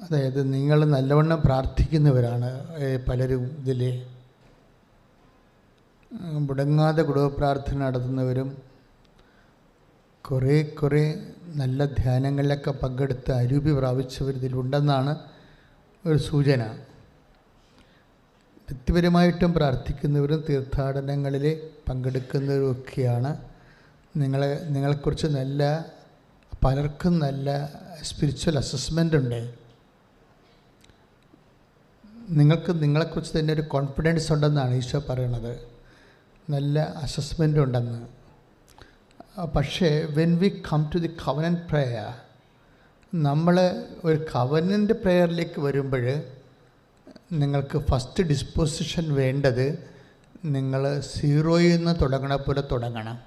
അതായത് നിങ്ങൾ നല്ലവണ്ണം പ്രാർത്ഥിക്കുന്നവരാണ് പലരും ഇതിൽ മുടങ്ങാതെ കുടുംബപ്രാർത്ഥന നടത്തുന്നവരും കുറേ കുറേ നല്ല ധ്യാനങ്ങളിലൊക്കെ പങ്കെടുത്ത് അരൂപി പ്രാപിച്ചവർ ഇതിലുണ്ടെന്നാണ് ഒരു സൂചന. വ്യക്തിപരമായിട്ടും പ്രാർത്ഥിക്കുന്നവരും തീർത്ഥാടനങ്ങളിൽ പങ്കെടുക്കുന്നവരും ഒക്കെയാണ് നിങ്ങളെ നിങ്ങളെക്കുറിച്ച് നല്ല പലർക്കും നല്ല സ്പിരിച്വൽ അസസ്മെന്റ് ഉണ്ട്. നിങ്ങൾക്ക് നിങ്ങളെക്കുറിച്ച് തന്നെ ഒരു കോൺഫിഡൻസ് ഉണ്ടെന്നാണ് ഈശോ പറയണത്. നല്ല അസസ്മെന്റ് ഉണ്ടെന്ന്. പക്ഷേ when we come to the covenant prayer നമ്മൾ ഒരു കവനന്റ് പ്രേയറിലേക്ക് വരുമ്പോൾ നിങ്ങൾക്ക് ഫസ്റ്റ് ഡിസ്പോസിഷൻ വേണ്ടത് നിങ്ങൾ സീറോയിൽ നിന്ന് തുടങ്ങണ പോലെ തുടങ്ങണം.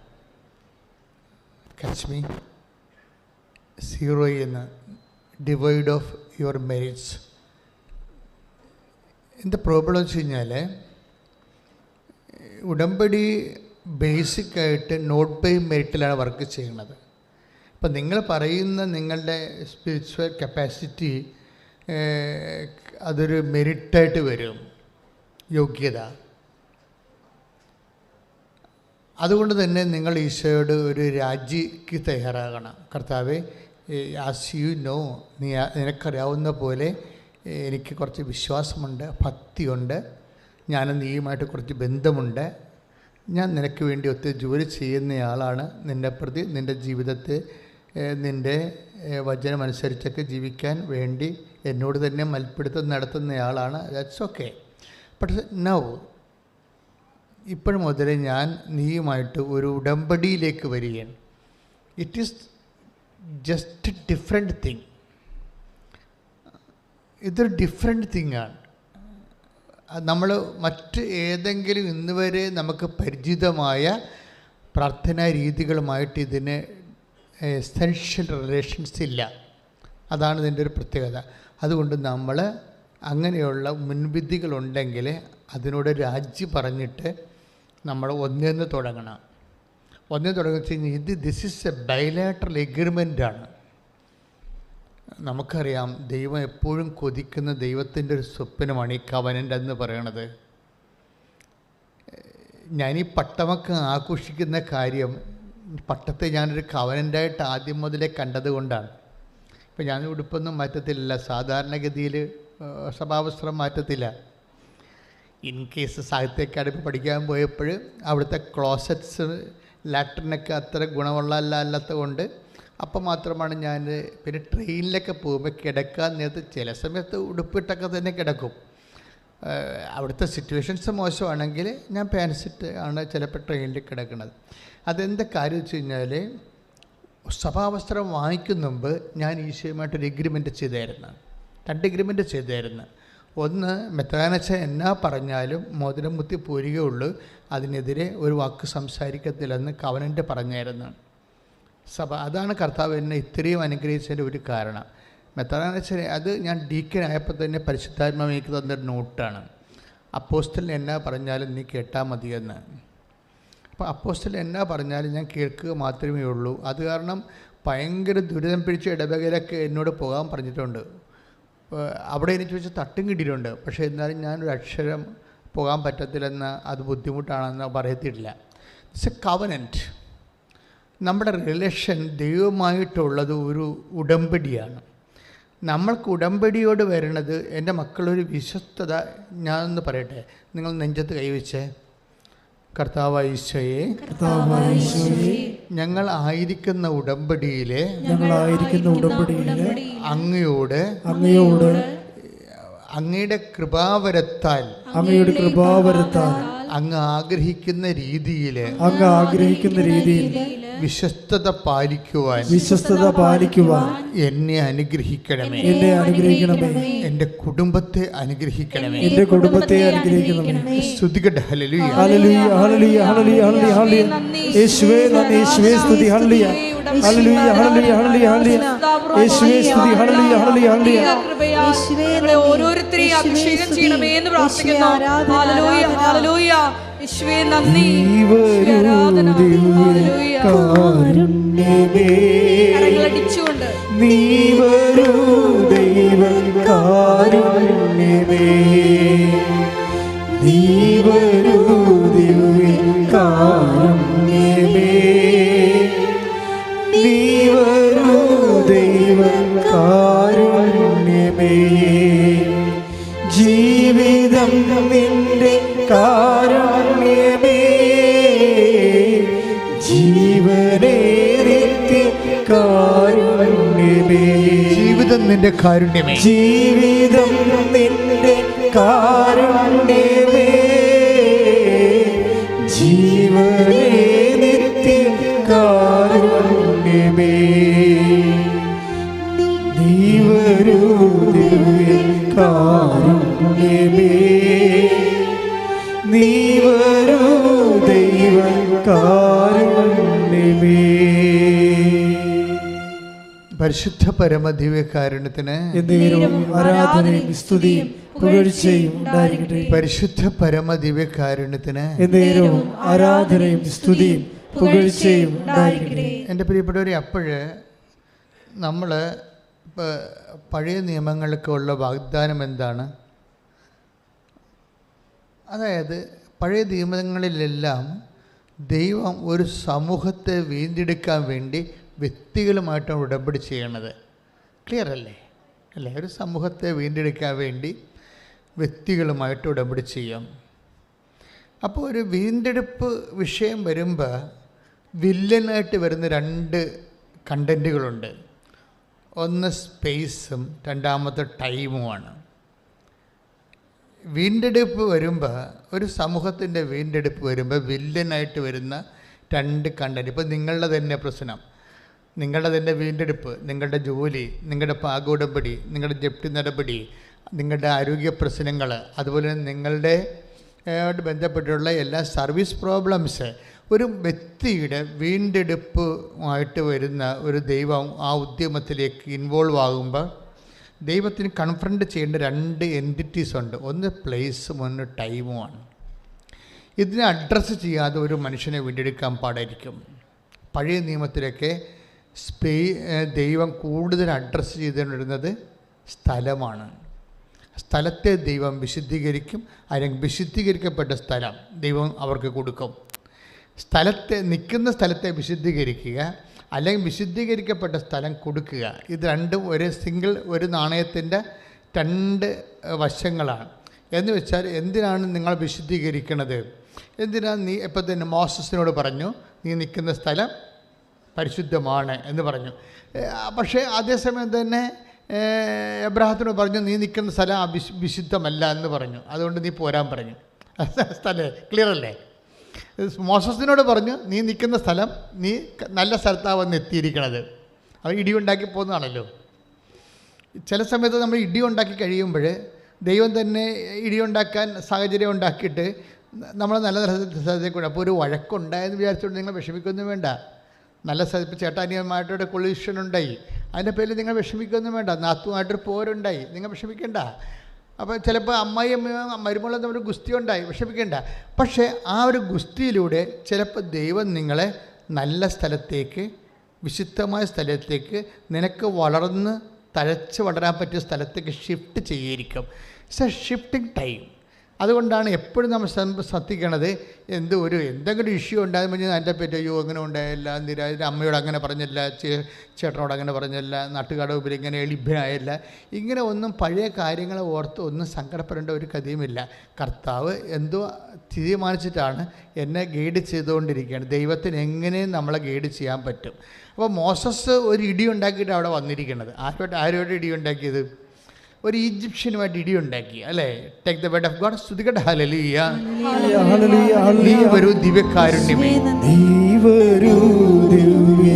കശ്മി സീറോയിൽ നിന്ന്. ഡിവൈഡ് ഓഫ് യുവർ മെറിറ്റ്സ് എന്താ പ്രോബ്ലം വെച്ച് കഴിഞ്ഞാൽ ഉടമ്പടി ബേസിക്കായിട്ട് നോട്ട് ബൈ മെറിറ്റിലാണ് വർക്ക് ചെയ്യുന്നത്. അപ്പം നിങ്ങൾ പറയുന്ന നിങ്ങളുടെ സ്പിരിച്വൽ കപ്പാസിറ്റി അതൊരു മെറിറ്റായിട്ട് വരും യോഗ്യത. അതുകൊണ്ട് തന്നെ നിങ്ങൾ ഈശോയോട് ഒരു രാജിക്ക് തയ്യാറാകണം. കർത്താവെ ആസ് യു നോ നീ നിനക്കറിയാവുന്ന പോലെ എനിക്ക് കുറച്ച് വിശ്വാസമുണ്ട് ഭക്തിയുണ്ട് ഞാൻ നീയുമായിട്ട് കുറച്ച് ബന്ധമുണ്ട്. ഞാൻ നിനക്ക് വേണ്ടി ഒത്തിരി ജോലി ചെയ്യുന്നയാളാണ് നിന്റെ പ്രതി നിന്റെ ജീവിതത്തെ നിന്റെ വചനമനുസരിച്ചൊക്കെ ജീവിക്കാൻ വേണ്ടി എന്നോട് തന്നെ മൽപ്പിടുത്തം നടത്തുന്നയാളാണ് ദാറ്റ്സ് ഓക്കെ പക്ഷെ നൗ ഇപ്പോഴും മുതലേ ഞാൻ നീയുമായിട്ട് ഒരു ഉടമ്പടിയിലേക്ക് വരികയാണ്. It is just different thing ഇതൊരു ഡിഫറെന്റ് തിങ്ങാണ് നമ്മൾ മറ്റ് ഏതെങ്കിലും ഇന്ന് വരെ നമുക്ക് പരിചിതമായ പ്രാർത്ഥനാ രീതികളുമായിട്ട് ഇതിന് എസെൻഷ്യൽ റിലേഷൻസ് ഇല്ല. അതാണ് ഇതിന്റെ ഒരു പ്രത്യേകത. അതുകൊണ്ട് നമ്മൾ അങ്ങനെയുള്ള മുൻവിധികളുണ്ടെങ്കിൽ അതിനോട് രാജി പറഞ്ഞിട്ട് നമ്മൾ ഒന്നേന്ന് തുടങ്ങണം. ഒന്നേ തുടങ്ങി വെച്ച് കഴിഞ്ഞാൽ ഇത് ദിസ് ഇസ് എ ബൈലാറ്ററൽ ആണ്. നമുക്കറിയാം ദൈവം എപ്പോഴും കൊതിക്കുന്ന ദൈവത്തിന്റെ ഒരു സ്വപ്നമാണ് ഈ കവനന്റ് എന്ന് പറയണത്. ഞാൻ ഈ പട്ടമൊക്കെ ആഘോഷിക്കുന്ന കാര്യം പട്ടത്തെ ഞാനൊരു കവനന്റായിട്ട് ആദ്യം മുതലേ കണ്ടത് കൊണ്ടാണ്. ഇപ്പം ഞാൻ ഉടുപ്പൊന്നും മാറ്റത്തില്ല സാധാരണഗതിയിൽ സ്വഭാവസ്ത്രം മാറ്റത്തില്ല. ഇൻ കേസ് സാഹിത്യ അക്കാഡമി പഠിക്കാൻ പോയപ്പോൾ അവിടുത്തെ ക്ലോസറ്റ്സ് ലാട്രിനൊക്കെ അത്ര ഗുണമുള്ള അല്ലാത്തത് കൊണ്ട് അപ്പം മാത്രമാണ് ഞാൻ പിന്നെ ട്രെയിനിലൊക്കെ പോകുമ്പോൾ കിടക്കാൻ നേരത്ത് ചില സമയത്ത് ഉടുപ്പിട്ടൊക്കെ തന്നെ കിടക്കും. അവിടുത്തെ സിറ്റുവേഷൻസ് മോശമാണെങ്കിൽ ഞാൻ പാൻസിറ്റ് ആണ് ചിലപ്പോൾ ട്രെയിനിൽ കിടക്കുന്നത്. അതെന്താ കാര്യം വെച്ച് കഴിഞ്ഞാൽ സഭാവസ്ത്രം വാങ്ങിക്കുന്ന മുമ്പ് ഞാൻ ഈശോയുമായിട്ടൊരു എഗ്രിമെന്റ് ചെയ്തായിരുന്നു. രണ്ട് എഗ്രിമെന്റ് ചെയ്തായിരുന്നു. ഒന്ന് മെത്താനച്ച എന്നാ പറഞ്ഞാലും മോതിരം മുത്തി പോരുകയുള്ളൂ. അതിനെതിരെ ഒരു വാക്ക് സംസാരിക്കത്തില്ലെന്ന് കവനന്റ് പറഞ്ഞായിരുന്നു. സഭ. അതാണ് കർത്താവ് എന്നെ ഇത്രയും അനുഗ്രഹിച്ചതിന്റെ ഒരു കാരണം. മെത്രാനച്ചനെ അത് ഞാൻ ഡീക്കനായപ്പോൾ തന്നെ പരിശുദ്ധാത്മാവ് എനിക്ക് തന്നൊരു നോട്ടാണ്. അപ്പോസ്റ്റലിന് എന്നാ പറഞ്ഞാലും നീ കേട്ടാൽ മതിയെന്ന്. അപ്പോൾ അപ്പോസ്റ്റൽ എന്നാ പറഞ്ഞാലും ഞാൻ കേൾക്കുക മാത്രമേ ഉള്ളൂ. അത് കാരണം ഭയങ്കര ദുരിതം പിടിച്ച ഇടവകയിലൊക്കെ എന്നോട് പോകാൻ പറഞ്ഞിട്ടുണ്ട്. അവിടെ എനിക്ക് വെച്ച് തട്ടും കിട്ടിയിട്ടുണ്ട്. പക്ഷേ എന്നാലും ഞാനൊരു അക്ഷരം പോകാൻ പറ്റത്തില്ലെന്ന് അത് ബുദ്ധിമുട്ടാണെന്ന് പറയത്തില്ല. ഇറ്റ്സ് എ കവനന്റ് നമ്മുടെ റിലേഷൻ ദൈവമായിട്ടുള്ളത് ഒരു ഉടമ്പടിയാണ്. നമ്മൾക്ക് ഉടമ്പടിയോട് വരുന്നത് എന്റെ മക്കളൊരു വിശ്വസ്തത ഞാനൊന്ന് പറയട്ടെ? നിങ്ങൾ നെഞ്ചത്ത് കൈവച്ചേ. കർത്താവ് ഈശോയെ. ഞങ്ങൾ ആയിരിക്കുന്ന ഉടമ്പടിയിലെ ഞങ്ങളായിരിക്കുന്ന ഉടമ്പടിയിലെ അങ്ങയോട് അങ്ങയോട് അങ്ങയുടെ കൃപാവരത്താൽ അങ്ങയുടെ കൃപാവരത്താൽ അങ്ങ് ആഗ്രഹിക്കുന്ന രീതിയിൽ അങ്ങ് ആഗ്രഹിക്കുന്ന രീതിയിൽ വിശ്വസ്തത പാലിക്കുവാൻ വിശ്വസ്തത പാലിക്കുവാൻ എന്നെ അനുഗ്രഹിക്കണമേ. എന്നെ അനുഗ്രഹിക്കണമേ. എന്റെ കുടുംബത്തെ അനുഗ്രഹിക്കണമേ. എന്റെ കുടുംബത്തെ അനുഗ്രഹിക്കണമേ. സ്തുതികട്ടെ. ഹല്ലേലൂയ. ഹല്ലേലൂയ ഹല്ലേലൂയ ഹല്ലേലൂയ ഹല്ലേലൂയ ഹല്ലേലൂയ. യേശുവേ നന്ദി യേശുവേ സ്തുതി. ഹല്ലേലൂയ. ഹല്ലേലൂയ ഹല്ലേലൂയ ഹല്ലേലൂയ ഹല്ലേലൂയ. ഓരോരുത്തരെയും അഭിഷേകം ചെയ്യണമേ എന്ന് പ്രാർത്ഥിക്കുന്നു. ഹല്ലേലൂയ ഹല്ലേലൂയ. യേശുവേ നന്ദി. ആരാധന. ഹല്ലേലൂയ. കാരുണ്യമേ കരങ്ങളടിച്ചുകൊണ്ട്. നീ വരൂ ദൈവ കാരുണ്യമേ. നീ വരൂ കാരുണ്യമേ. ജീവിതം നിന്റെ കാരുണ്യമേ. ജീവനേ നിത്യ കാരുണ്യമേ. നീ വരൂ കാരുണ്യമേ. നീ പരിശുദ്ധ പരമദിവ്യകാരുണ്യത്തിന് ആരാധനയും സ്തുതിയും പുകഴ്ചയും ഉണ്ടായിരിക്കട്ടെ. പരിശുദ്ധ പരമദിവ്യകാരുണ്യത്തിന് എന്നേരവും ആരാധനയും സ്തുതിയും പുകഴ്ചയും ഉണ്ടായിരിക്കട്ടെ. എന്റെ പ്രിയപ്പെട്ടവരെ അപ്പോഴ് നമ്മൾ പഴയ നിയമങ്ങൾക്കുള്ള വാഗ്ദാനം എന്താണ്? അതായത് പഴയ നിയമങ്ങളിലെല്ലാം ദൈവം ഒരു സമൂഹത്തെ വീണ്ടെടുക്കാൻ വേണ്ടി വ്യക്തികളുമായിട്ടാണ് ഉടമ്പടി ചെയ്യണത്. ക്ലിയർ അല്ലേ? അല്ലേ? ഒരു സമൂഹത്തെ വീണ്ടെടുക്കാൻ വേണ്ടി വ്യക്തികളുമായിട്ട് ഉടമ്പടി ചെയ്യാം. അപ്പോൾ ഒരു വീണ്ടെടുപ്പ് വിഷയം വരുമ്പോൾ വില്ലനായിട്ട് വരുന്ന രണ്ട് കണ്ടന്റുകളുണ്ട് ഒന്ന് സ്പേസും രണ്ടാമത്തെ ടൈമുമാണ്. വീണ്ടെടുപ്പ് വരുമ്പോൾ ഒരു സമൂഹത്തിന്റെ വീണ്ടെടുപ്പ് വരുമ്പോൾ വില്ലനായിട്ട് വരുന്ന രണ്ട് കണ്ടന്റ് ഇപ്പോൾ നിങ്ങളുടെ തന്നെ പ്രശ്നം. നിങ്ങളുടെ തന്നെ വീണ്ടെടുപ്പ് നിങ്ങളുടെ ജോലി നിങ്ങളുടെ പാകോടമ്പടി നിങ്ങളുടെ ജപ്തി നടപടി നിങ്ങളുടെ ആരോഗ്യ പ്രശ്നങ്ങൾ അതുപോലെ നിങ്ങളുടെ ബന്ധപ്പെട്ടുള്ള എല്ലാ സർവീസ് പ്രോബ്ലംസ് ഒരു വ്യക്തിയുടെ വീണ്ടെടുപ്പ് ആയിട്ട് വരുന്ന ഒരു ദൈവം ആ ഉദ്യമത്തിലേക്ക് ഇൻവോൾവ് ആകുമ്പോൾ ദൈവത്തിന് കൺഫ്രണ്ട് ചെയ്യേണ്ട രണ്ട് എന്റിറ്റീസ് ഉണ്ട്. ഒന്ന് പ്ലേസും ഒന്ന് ടൈമുമാണ് ഇതിനെ അഡ്രസ്സ് ചെയ്യാതെ ഒരു മനുഷ്യനെ വീണ്ടെടുക്കാൻ പാടായിരിക്കും. പഴയ നിയമത്തിലൊക്കെ സ്പേ ദൈവം കൂടുതൽ അഡ്രസ്സ് ചെയ്തുകൊണ്ടിരുന്നത് സ്ഥലമാണ്. സ്ഥലത്തെ ദൈവം വിശുദ്ധീകരിക്കും അല്ലെങ്കിൽ വിശുദ്ധീകരിക്കപ്പെട്ട സ്ഥലം ദൈവം അവർക്ക് കൊടുക്കും. സ്ഥലത്തെ നിൽക്കുന്ന സ്ഥലത്തെ വിശുദ്ധീകരിക്കുക അല്ലെങ്കിൽ വിശുദ്ധീകരിക്കപ്പെട്ട സ്ഥലം കൊടുക്കുക. ഇത് രണ്ടും ഒരു സിംഗിൾ ഒരു നാണയത്തിന്റെ രണ്ട് വശങ്ങളാണ്. എന്ന് വെച്ചാൽ എന്തിനാണ് നിങ്ങൾ വിശുദ്ധീകരിക്കുന്നത് എന്തിനാണ് നീ ഇപ്പം തന്നെ മോസസിനോട് പറഞ്ഞു നീ നിൽക്കുന്ന സ്ഥലം പരിശുദ്ധമാണ് എന്ന് പറഞ്ഞു. പക്ഷേ അതേസമയം തന്നെ എബ്രാഹത്തിനോട് പറഞ്ഞു നീ നിൽക്കുന്ന സ്ഥലം വിശുദ്ധമല്ല എന്ന് പറഞ്ഞു. അതുകൊണ്ട് നീ പോരാൻ പറഞ്ഞു. സ്ഥലേ ക്ലിയർ അല്ലേ? മോസസിനോട് പറഞ്ഞു നീ നിൽക്കുന്ന സ്ഥലം നീ നല്ല സ്ഥലത്താണ് വന്ന് എത്തിയിരിക്കണത്. അവൻ ഇടി ഉണ്ടാക്കി പോകുന്നതാണല്ലോ. ചില സമയത്ത് നമ്മൾ ഇടി ഉണ്ടാക്കി കഴിയുമ്പോൾ ദൈവം തന്നെ ഇടി ഉണ്ടാക്കാൻ സാഹചര്യം ഉണ്ടാക്കിയിട്ട് നമ്മൾ നല്ല സ്ഥലത്തേക്ക് വിടും അപ്പോൾ ഒരു വഴക്കുണ്ടായെന്ന് വിചാരിച്ചുകൊണ്ട് നിങ്ങൾ വിഷമിക്കൊന്നും വേണ്ട. നല്ല ചേട്ടാനിയമായിട്ടൊരു കൊളീഷൻ ഉണ്ടായി. അതിന്റെ പേരിൽ നിങ്ങൾ വിഷമിക്കൊന്നും വേണ്ട. നാത്തുമായിട്ടൊരു പോരുണ്ടായി. നിങ്ങൾ വിഷമിക്കണ്ട. അപ്പോൾ ചിലപ്പോൾ അമ്മായി അമ്മയും മരുമകളും തമ്മിൽ ഗുസ്തി ഉണ്ടായി. വിഷമിക്കേണ്ട. പക്ഷേ ആ ഒരു ഗുസ്തിയിലൂടെ ചിലപ്പോൾ ദൈവം നിങ്ങളെ നല്ല സ്ഥലത്തേക്ക് വിശുദ്ധമായ സ്ഥലത്തേക്ക് നിനക്ക് വളർന്ന് തഴച്ച് വളരാൻ പറ്റിയ സ്ഥലത്തേക്ക് ഷിഫ്റ്റ് ചെയ്തിരിക്കും. ഇറ്റ്സ് എ ഷിഫ്റ്റിംഗ് ടൈം അതുകൊണ്ടാണ് എപ്പോഴും നമ്മൾ ശ്രദ്ധ- ശ്രദ്ധിക്കണത് എന്ത് ഒരു എന്തെങ്കിലും ഇഷ്യൂ ഉണ്ടാകുമ്പോൾ അതിന്റെ പറ്റി അയ്യോ അങ്ങനെ ഉണ്ടായില്ല എന്തിനാ? അമ്മയോട് അങ്ങനെ പറഞ്ഞില്ല ചേട്ടനോട് അങ്ങനെ പറഞ്ഞില്ല നാട്ടുകാരുടെ ഉപരി ഇങ്ങനെ എളിഭ്യനായില്ല ഇങ്ങനെ ഒന്നും പഴയ കാര്യങ്ങളെ ഓർത്ത് ഒന്നും സങ്കടപ്പെടേണ്ട ഒരു കഥയുമില്ല കർത്താവ് എന്തോ തീരുമാനിച്ചിട്ടാണ് എന്നെ ഗൈഡ് ചെയ്തുകൊണ്ടിരിക്കുകയാണ്. ദൈവത്തിന് എങ്ങനെയും നമ്മളെ ഗൈഡ് ചെയ്യാൻ പറ്റും. അപ്പോൾ മോസസ് ഒരു ഇടി ഉണ്ടാക്കിയിട്ട് അവിടെ വന്നിരിക്കുന്നത്. ആരോട്ട് ആരോട് ഇടി ഉണ്ടാക്കിയത്? ഒരു ഈജിപ്ഷ്യനുമായിട്ട് ഇടി ഉണ്ടാക്കി അല്ലേ take the word of God സ്തുതികട്ടെ ഹല്ലേലൂയ ഹല്ലേലൂയ, നീ ഹല്ലേലൂയ. വരൂ ദിവ്യകാരുണ്യമേ നീ വരൂ ദിവ്യ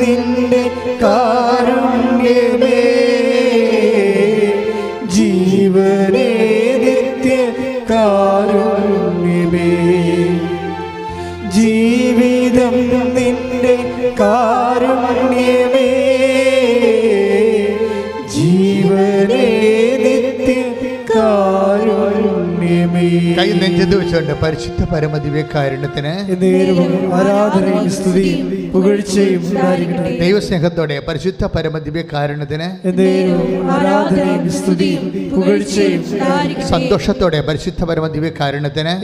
നിന്റെ കാരുണ്യമേ. ജീവനേ നിത്യ കാരുണ്യമേ. ജീവിതം നിന്റെ കാരുണ്യമേ. നെഞ്ചത്ത് വെച്ചുകൊണ്ട് പരിശുദ്ധ പരമദിവ്യകാരുണ്യത്തിന് ആരാധനയും സ്തുതിയും പുകഴ്ചയും ദൈവസ്നേഹത്തോടെ പരിശുദ്ധ പരമദിവ്യകാരുണ്യത്തിന് ആരാധനയും സ്തുതിയും പുകഴ്ചയും സന്തോഷത്തോടെ പരിശുദ്ധ പരമദിവ്യകാരുണ്യത്തിന്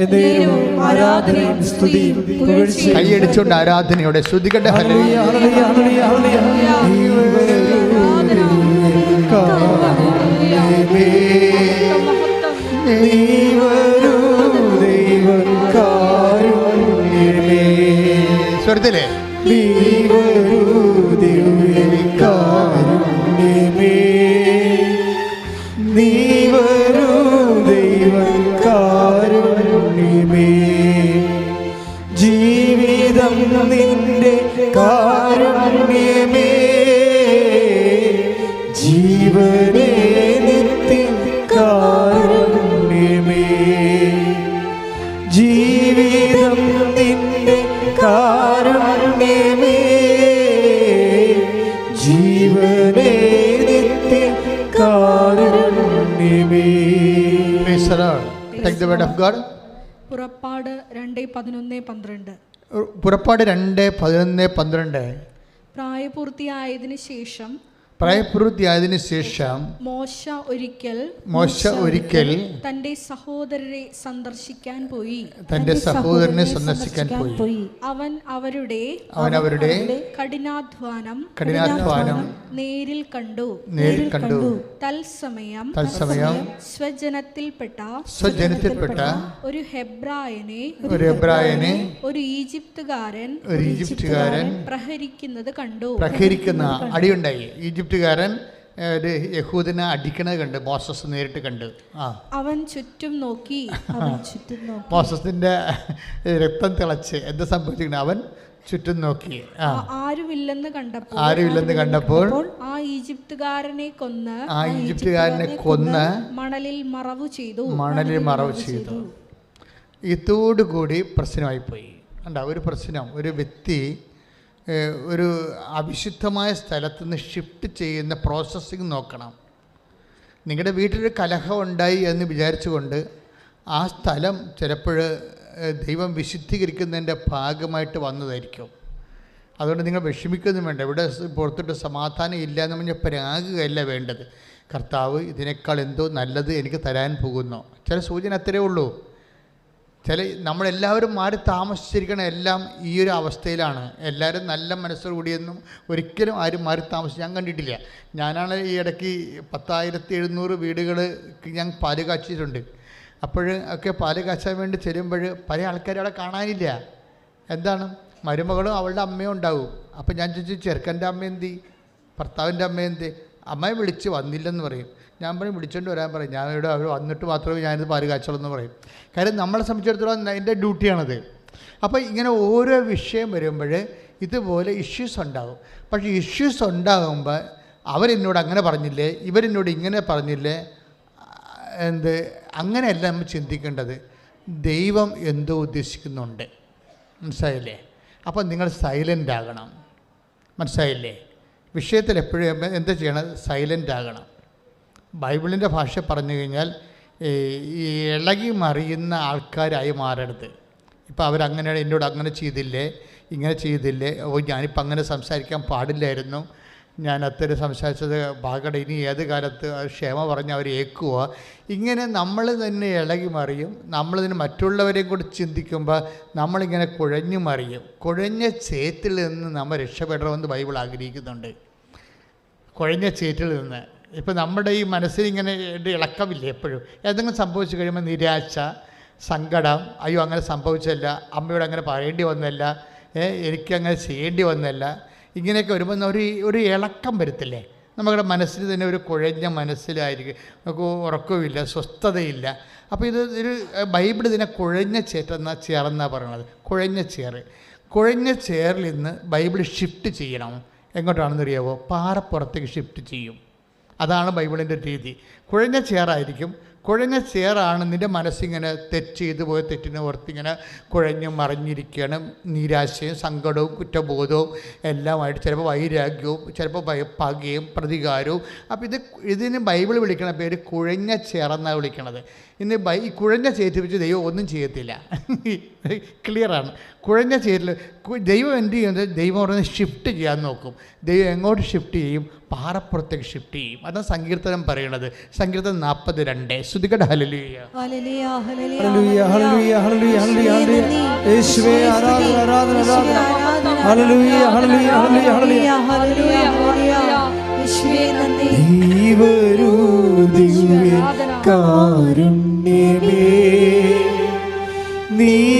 ആരാധനയും സ്തുതിയും പുകഴ്ചയും കൈയടിച്ചുകൊണ്ട് ആരാധനയോടെ ശ്രുതികണ്ഠ ഹല്ലേലൂയ. Ándele. God. പുറപ്പാട് രണ്ട് പതിനൊന്ന് പന്ത്രണ്ട്. പുറപ്പാട് രണ്ട് പതിനൊന്ന് പന്ത്രണ്ട്. പ്രായപൂർത്തിയായതിനു ശേഷം പ്രായപൂർത്തിയായതിനു ശേഷം മോശ ഒരിക്കൽ മോശ ഒരിക്കൽ തന്റെ സഹോദരരെ സന്ദർശിക്കാൻ പോയി. തന്റെ സഹോദരനെ സന്ദർശിക്കാൻ പോയി. അവൻ അവരുടെ അവൻ അവരുടെ കഠിനാധ്വാനം കഠിനാധ്വാനം നേരിൽ കണ്ടു. നേരിൽ കണ്ടു. തൽസമയം തൽസമയം സ്വജനത്തിൽപ്പെട്ട സ്വജനത്തിൽപ്പെട്ട ഒരു ഹെബ്രായനെ ഒരു ഹെബ്രായനെ ഒരു ഈജിപ്തുകാരൻ ഒരു ഈജിപ്തുകാരൻ പ്രഹരിക്കുന്നത് കണ്ടു. പ്രഹരിക്കുന്ന അടിയുണ്ടായി. ഈജിപ്തുകാരൻ യഹൂദിനെ ഒരു യഹൂദനെ അടിക്കണത് കണ്ട് മോസസ് നേരിട്ട് കണ്ട്. ആ. അവൻ ചുറ്റും നോക്കി മോസസിന്റെ രക്തം തിളച്ച് എന്ത് സംഭവിച്ചിരിക്കണം അവൻ ചുറ്റും നോക്കി. ആരുമില്ലെന്ന് കണ്ടപ്പോൾ ആരുമില്ലെന്ന് കണ്ടപ്പോൾ ആ ഈജിപ്തുകാരനെ കൊന്ന് ആ ഈജിപ്തുകാരനെ കൊന്ന് മണലിൽ മറവ് ചെയ്തു മണലിൽ മറവ് ചെയ്തു. ഇതോടുകൂടി പ്രശ്നമായി പോയി അല്ല ഒരു പ്രശ്നം ഒരു വ്യക്തി ഒരു അവിശുദ്ധമായ സ്ഥലത്ത് നിന്ന് ഷിഫ്റ്റ് ചെയ്യുന്ന പ്രോസസ്സിങ് നോക്കണം. നിങ്ങളുടെ വീട്ടിലൊരു കലഹം ഉണ്ടായി എന്ന് വിചാരിച്ചുകൊണ്ട് ആ സ്ഥലം ചിലപ്പോൾ ദൈവം വിശുദ്ധീകരിക്കുന്നതിന്റെ ഭാഗമായിട്ട് വന്നതായിരിക്കും. അതുകൊണ്ട് നിങ്ങൾ വിഷമിക്കൊന്നും വേണ്ട. ഇവിടെ പുറത്തിട്ട് സമാധാനം ഇല്ല എന്ന് പറഞ്ഞാൽ പരാകുകയല്ല വേണ്ടത്. കർത്താവ് ഇതിനേക്കാൾ എന്തോ നല്ലത് എനിക്ക് തരാൻ പോകുന്നു. ചില സൂചന അത്രയേ ഉള്ളൂ. ചില നമ്മളെല്ലാവരും മാറി താമസിച്ചിരിക്കണ എല്ലാം ഈ ഒരു അവസ്ഥയിലാണ്. എല്ലാവരും നല്ല മനസ്സോടുകൂടിയൊന്നും ഒരിക്കലും ആരും മാറി താമസിച്ച് ഞാൻ കണ്ടിട്ടില്ല. ഞാനാണ് ഈ ഇടയ്ക്ക് പത്തായിരത്തി എഴുന്നൂറ് വീടുകൾ ഞാൻ പാൽ കാച്ചിട്ടുണ്ട്. അപ്പോൾ ഒക്കെ പാൽ കാച്ചാൻ വേണ്ടി ചെല്ലുമ്പോൾ പല ആൾക്കാരും അവിടെ കാണാനില്ല. എന്താണ്? മരുമകളും അവളുടെ അമ്മയും ഉണ്ടാവും. അപ്പം ഞാൻ ചോദിച്ചു ചെറുക്കന്റെ അമ്മ എന്തി? ഭർത്താവിന്റെ അമ്മ എന്തി? അമ്മയെ വിളിച്ച് വന്നില്ലെന്ന് പറയും. ഞാൻ പറയും വിളിച്ചുകൊണ്ട് വരാൻ പറയും. ഞാൻ ഇവിടെ അവർ വന്നിട്ട് മാത്രമേ ഞാനിത് പാൽ കാച്ചുള്ളൂ എന്ന് പറയും. കാര്യം നമ്മളെ സംബന്ധിച്ചിടത്തോളം എന്റെ ഡ്യൂട്ടിയാണത്. അപ്പോൾ ഇങ്ങനെ ഓരോ വിഷയം വരുമ്പോൾ ഇതുപോലെ ഇഷ്യൂസ് ഉണ്ടാകും. പക്ഷേ ഇഷ്യൂസ് ഉണ്ടാകുമ്പോൾ അവരെന്നോട് അങ്ങനെ പറഞ്ഞില്ലേ? ഇവരെന്നോട് ഇങ്ങനെ പറഞ്ഞില്ലേ? എന്ത്? അങ്ങനെയല്ല നമ്മൾ ചിന്തിക്കേണ്ടത്. ദൈവം എന്തോ ഉദ്ദേശിക്കുന്നുണ്ട്. മനസ്സിലായില്ലേ? അപ്പോൾ നിങ്ങൾ സൈലന്റ് ആകണം. മനസ്സിലായില്ലേ? വിഷയത്തിൽ എപ്പോഴും എന്ത് ചെയ്യണം സൈലന്റ് ആകണം. ബൈബിളിന്റെ ഭാഷ പറഞ്ഞു കഴിഞ്ഞാൽ ഈ ഇളകി മറിയുന്ന ആൾക്കാരായി മാറരുത്. ഇപ്പോൾ അവരങ്ങനെ എന്നോട് അങ്ങനെ ചെയ്തില്ലേ? ഇങ്ങനെ ചെയ്തില്ലേ? ഓ ഞാനിപ്പോൾ അങ്ങനെ സംസാരിക്കാൻ പാടില്ലായിരുന്നു. ഞാൻ അത്തരം സംസാരിച്ചത് ഭാഗട ഇനി ഏത് കാലത്ത് ക്ഷമ പറഞ്ഞ് അവർ ഏക്കുക ഇങ്ങനെ നമ്മൾ തന്നെ ഇളകി മറിയും നമ്മളിതിന് മറ്റുള്ളവരെയും കൂടി ചിന്തിക്കുമ്പോൾ നമ്മളിങ്ങനെ കുഴഞ്ഞു മറിയും. കുഴഞ്ഞ ചേത്തിൽ നിന്ന് നമ്മൾ രക്ഷപ്പെടണമെന്ന് ബൈബിൾ ആഗ്രഹിക്കുന്നുണ്ട്. കുഴഞ്ഞ ചേറ്റിൽ നിന്ന്. ഇപ്പം നമ്മുടെ ഈ മനസ്സിനിങ്ങനെ ഇളക്കമില്ലേ എപ്പോഴും? എന്തെങ്കിലും സംഭവിച്ചു കഴിയുമ്പോൾ നിരാശ സങ്കടം അയ്യോ അങ്ങനെ സംഭവിച്ചല്ല അമ്മയോട് അങ്ങനെ പറയേണ്ടി വന്നല്ല എനിക്കങ്ങനെ ചെയ്യേണ്ടി വന്നല്ല ഇങ്ങനെയൊക്കെ വരുമ്പോൾ ഒരു ഒരു ഇളക്കം വരത്തില്ലേ? നമ്മുടെ മനസ്സിൽ തന്നെ ഒരു കുഴഞ്ഞ മനസ്സിലായിരിക്കും. നമുക്ക് ഉറക്കവുമില്ല സ്വസ്ഥതയില്ല. അപ്പോൾ ഇത് ഒരു ബൈബിൾ ഇതിനെ കുഴഞ്ഞ ചേറ്റെന്ന ചേർന്നാണ് പറയണത് കുഴഞ്ഞ ചേറ്. കുഴഞ്ഞ ചേറിൽ നിന്ന് ബൈബിൾ ഷിഫ്റ്റ് ചെയ്യണം. എങ്ങോട്ടാണെന്ന് അറിയാവോ പാറപ്പുറത്തേക്ക് ഷിഫ്റ്റ് ചെയ്യും. അതാണ് ബൈബിളിന്റെ രീതി. കുഴഞ്ഞ ചെയറായിരിക്കും കുഴഞ്ഞ ചെയറാണ് നിന്റെ മനസ്സിങ്ങനെ തെറ്റ് ചെയ്തു പോയ തെറ്റിനെ ഓർത്തിങ്ങനെ കുഴഞ്ഞ് മറിഞ്ഞിരിക്കണം നിരാശയും സങ്കടവും കുറ്റബോധവും എല്ലാമായിട്ട് ചിലപ്പോൾ വൈരാഗ്യവും ചിലപ്പോൾ പകയും പ്രതികാരവും. അപ്പോൾ ഇത് ഇതിന് ബൈബിൾ വിളിക്കണ പേര് കുഴഞ്ഞ ചെയറെന്നാണ് വിളിക്കണത്. ഇന്ന് ബൈ ഈ കുഴഞ്ഞ ചേറ്റ് വെച്ച് ദൈവം ഒന്നും ചെയ്യത്തില്ല. ക്ലിയറാണ് കുഴഞ്ഞ ചേറ്റിൽ ദൈവം എന്ത് ചെയ്യുന്നത്? ദൈവം പറയുന്നത് ഷിഫ്റ്റ് ചെയ്യാൻ നോക്കും. ദൈവം എങ്ങോട്ട് ഷിഫ്റ്റ് ചെയ്യും? പാറപ്പുറത്തേക്ക് ഷിഫ്റ്റ് ചെയ്യും. അതാണ് സങ്കീർത്തനം പറയണത്. സങ്കീർത്തനം നാൽപ്പത് രണ്ട് ശ്രുതികട ഹലലിയ ഹല്ലേലൂയ ഹല്ലേലൂയ ഹല്ലേലൂയ ദിവ്യ കാരുണ്യമേ. നീവരൂ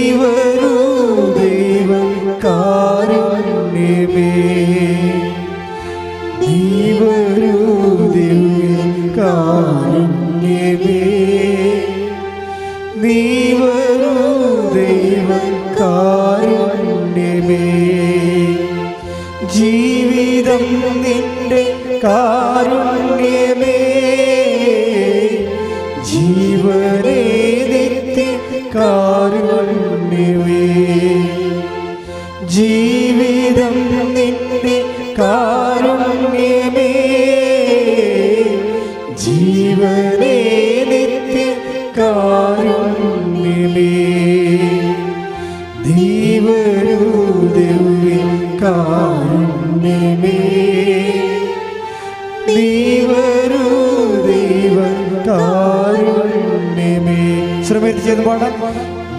ശ്രമിച്ച് ചെയ്ത് പാടാം.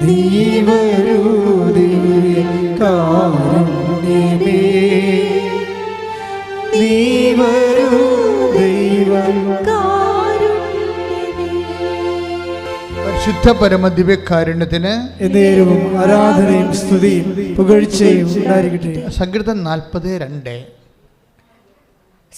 ശുദ്ധ ദിവ്യ കാരുണ്യമേ. ദൈവരൂ ദൈവം പരിശുദ്ധ പരമദിവ്യകാരുണ്യത്തിന് എന്നേരവും ആരാധനയും സ്തുതിയും പുകഴ്ചയും ഉണ്ടായിരിക്കട്ടെ. സങ്കീർത്തനം നാൽപ്പത് രണ്ട്.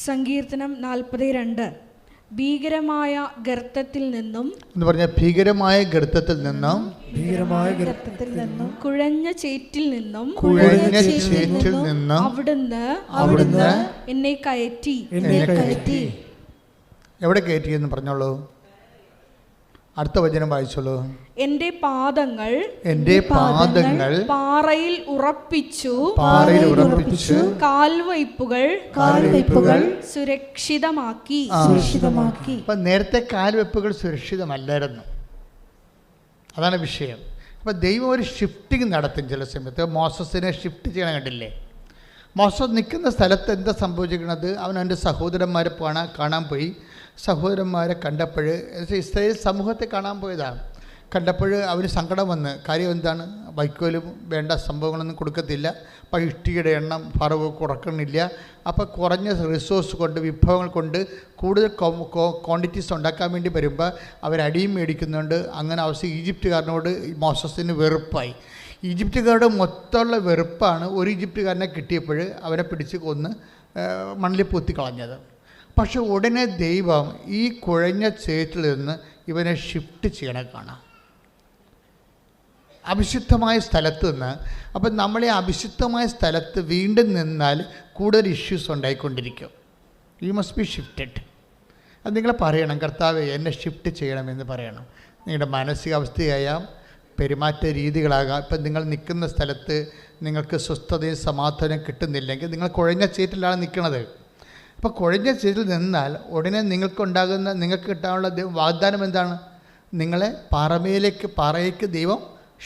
സങ്കീർത്തനം നാൽപ്പത് രണ്ട്. ഭീകരമായ ഗർത്തത്തിൽ നിന്നും എന്ന് പറഞ്ഞ ഭീകരമായ ഗർത്തത്തിൽ നിന്നും ഭീകരമായ ഗർത്തത്തിൽ നിന്നും കുഴഞ്ഞ ചേറ്റിൽ നിന്നും കുഴഞ്ഞ ചേറ്റിൽ നിന്നും അവിടുന്ന് അവിടുന്ന് എന്നെ കയറ്റി. എന്നെ കയറ്റി. എവിടെ കയറ്റി എന്ന് പറഞ്ഞോളൂ? അടുത്ത വചനം വായിച്ചോളൂ. എന്റെ പാദങ്ങൾ എന്റെ പാദങ്ങൾ പാറയിൽ ഉറപ്പിച്ചു പാറയിൽ ഉറപ്പിച്ചു കാൽവയ്പ്പുകൾ കാൽവയ്പ്പുകൾ സുരക്ഷിതമാക്കി. സുരക്ഷിതമാക്കി. അപ്പൊ നേരത്തെ കാൽവയ്പ്പുകൾ സുരക്ഷിതമല്ലായിരുന്നു. അതാണ് വിഷയം. അപ്പോൾ ദൈവം ഒരു ഷിഫ്റ്റിംഗ് നടത്തും ചില സമയത്ത്. മോസസിനെ ഷിഫ്റ്റ് ചെയ്യണം കണ്ടില്ലേ? മോസസ് നിൽക്കുന്ന സ്ഥലത്ത് എന്താ സംഭവിച്ചിരിക്കുന്നത്? അവൻ അവന്റെ സഹോദരന്മാരെ കാണാൻ കാണാൻ പോയി. സഹോദരന്മാരെ കണ്ടപ്പോൾ ഇസ്രയേൽ സമൂഹത്തെ കാണാൻ പോയതാണ്. കണ്ടപ്പോൾ അവന് സങ്കടം വന്ന് കാര്യം എന്താണ്? വൈക്കോലും വേണ്ട സംഭവങ്ങളൊന്നും കൊടുക്കത്തില്ല. അപ്പോൾ ഇഷ്ടികയുടെ എണ്ണം ഫറവ് കുറക്കണില്ല. അപ്പോൾ കുറഞ്ഞ റിസോഴ്സ് കൊണ്ട് വിഭവങ്ങൾ കൊണ്ട് കൂടുതൽ ക്വാണ്ടിറ്റീസ് ഉണ്ടാക്കാൻ വേണ്ടി വരുമ്പോൾ അവരടിയും മേടിക്കുന്നുണ്ട്. അങ്ങനെ അവസ്ഥ ഈജിപ്തുകാരനോട് മോസസിന് വെറുപ്പായി. ഈജിപ്തുകാരുടെ മൊത്തമുള്ള വെറുപ്പാണ് ഒരു ഈജിപ്തുകാരനെ കിട്ടിയപ്പോൾ അവരെ പിടിച്ച് കൊന്ന് മണ്ണിൽ പൊത്തി കളഞ്ഞത് പക്ഷെ ഉടനെ ദൈവം ഈ കുഴഞ്ഞ ചേറ്റിൽ നിന്ന് ഇവനെ ഷിഫ്റ്റ് ചെയ്യണേ കാണാം. അവിശുദ്ധമായ സ്ഥലത്ത് നിന്ന് അപ്പം നമ്മളെ അഭിശുദ്ധമായ അവിശുദ്ധമായ സ്ഥലത്ത് വീണ്ടും നിന്നാൽ കൂടുതൽ ഇഷ്യൂസ് ഉണ്ടായിക്കൊണ്ടിരിക്കും. യു മസ്റ്റ് ബി ഷിഫ്റ്റഡ് അത് നിങ്ങൾ പറയണം കർത്താവ് എന്നെ ഷിഫ്റ്റ് ചെയ്യണമെന്ന് പറയണം. നിങ്ങളുടെ മാനസികാവസ്ഥയായാം പെരുമാറ്റ രീതികളാകാം. ഇപ്പം നിങ്ങൾ നിൽക്കുന്ന സ്ഥലത്ത് നിങ്ങൾക്ക് സ്വസ്ഥതയും സമാധാനം കിട്ടുന്നില്ലെങ്കിൽ നിങ്ങൾ കുഴഞ്ഞ ചേറ്റിലാണ് നിൽക്കുന്നത്. അപ്പോൾ കുഴഞ്ഞ സ്ഥിതിയിൽ നിന്നാൽ ഉടനെ നിങ്ങൾക്കുണ്ടാകുന്ന നിങ്ങൾക്ക് കിട്ടാനുള്ള വാഗ്ദാനം എന്താണ്? നിങ്ങളെ പാറമേലേക്ക് പാറയ്ക്ക് ദൈവം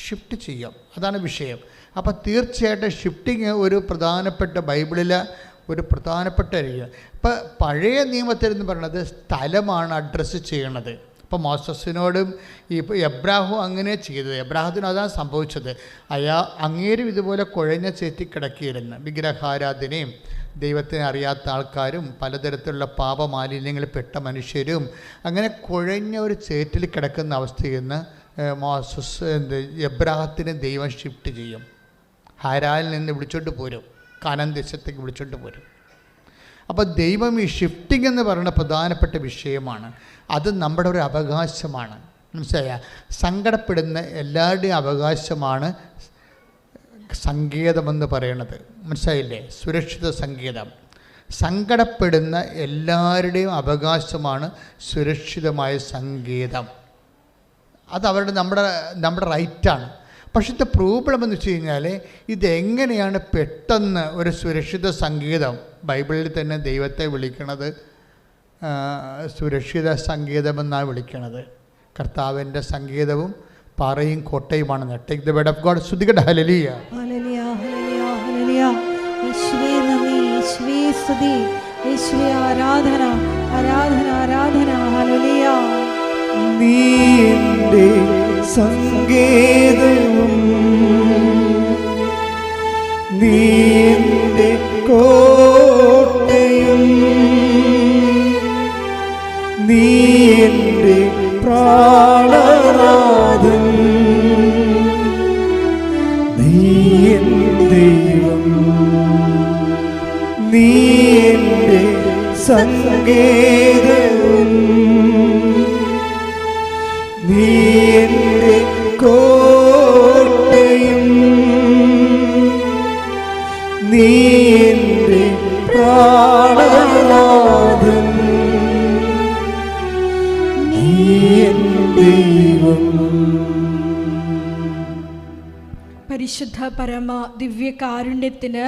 ഷിഫ്റ്റ് ചെയ്യും. അതാണ് വിഷയം. അപ്പോൾ തീർച്ചയായിട്ടും ഷിഫ്റ്റിങ് ഒരു പ്രധാനപ്പെട്ട ബൈബിളിലെ ഒരു പ്രധാനപ്പെട്ട രീതി. ഇപ്പോൾ പഴയ നിയമത്തിൽ എന്ന് പറയുന്നത് സ്ഥലമാണ് അഡ്രസ്സ് ചെയ്യണത്. ഇപ്പോൾ മോസസിനോടും ഈ എബ്രാഹു അങ്ങനെ ചെയ്തത്. എബ്രാഹത്തിന് അതാണ് സംഭവിച്ചത്. അയാ അങ്ങേരും ഇതുപോലെ കുഴഞ്ഞ ചേറ്റി കിടക്കിയിരുന്നു വിഗ്രഹാരാധനയും ദൈവത്തിനെ അറിയാത്ത ആൾക്കാരും പലതരത്തിലുള്ള പാപമാലിന്യങ്ങളിൽ പെട്ട മനുഷ്യരും അങ്ങനെ കുഴഞ്ഞ ഒരു ചേറ്റിൽ കിടക്കുന്ന അവസ്ഥയിൽ നിന്ന് മോസസ് എബ്രാഹത്തിന് ദൈവം ഷിഫ്റ്റ് ചെയ്യും. ഹരാലിൽ നിന്ന് വിളിച്ചോണ്ട് പോരും. കാനാൻ ദേശത്തേക്ക് വിളിച്ചോണ്ട് പോരും. അപ്പോൾ ദൈവം ഈ ഷിഫ്റ്റിംഗ് എന്ന് പറയുന്ന പ്രധാനപ്പെട്ട വിഷയമാണ്. അത് നമ്മുടെ ഒരു അവകാശമാണ്. മനസ്സിലായ? സങ്കടപ്പെടുന്ന എല്ലാവരുടെയും അവകാശമാണ് സങ്കേതമെന്ന് പറയണത്. മനസ്സിലായില്ലേ? സുരക്ഷിത സങ്കേതം. സങ്കടപ്പെടുന്ന എല്ലാവരുടെയും അവകാശമാണ് സുരക്ഷിതമായ സങ്കേതം. അത് അവരുടെ നമ്മുടെ നമ്മുടെ റൈറ്റാണ് പക്ഷേ ഇത് പ്രോബ്ലം എന്ന് വെച്ച് കഴിഞ്ഞാൽ ഇതെങ്ങനെയാണ് പെട്ടെന്ന് ഒരു സുരക്ഷിത സംഗീതം ബൈബിളിൽ തന്നെ ദൈവത്തെ വിളിക്കണത് സുരക്ഷിത സംഗീതമെന്നാണ് വിളിക്കണത്. കർത്താവിന്റെ സംഗീതവും പാറയും കോട്ടയുമാണ് ടേക്ക് ദ ഓഫ് ഗോഡ് ശ്രുതികട. ഹലലിയ ആരാധന ആരാധന ആരാധന. ഹല്ലേലൂയ. നീ എന്റെ സങ്കേതവും നീ എന്റെ കോട്ടയും നീ എന്റെ പ്രാണനാഥൻ സങ്കേതവും നീ എന്റെ കോട്ടയും നീ എന്റെ പ്രാണനാഥൻ നീ എന്റെ ദൈവം. പരിശുദ്ധ പരമ ദിവ്യ കാരുണ്യത്തിന്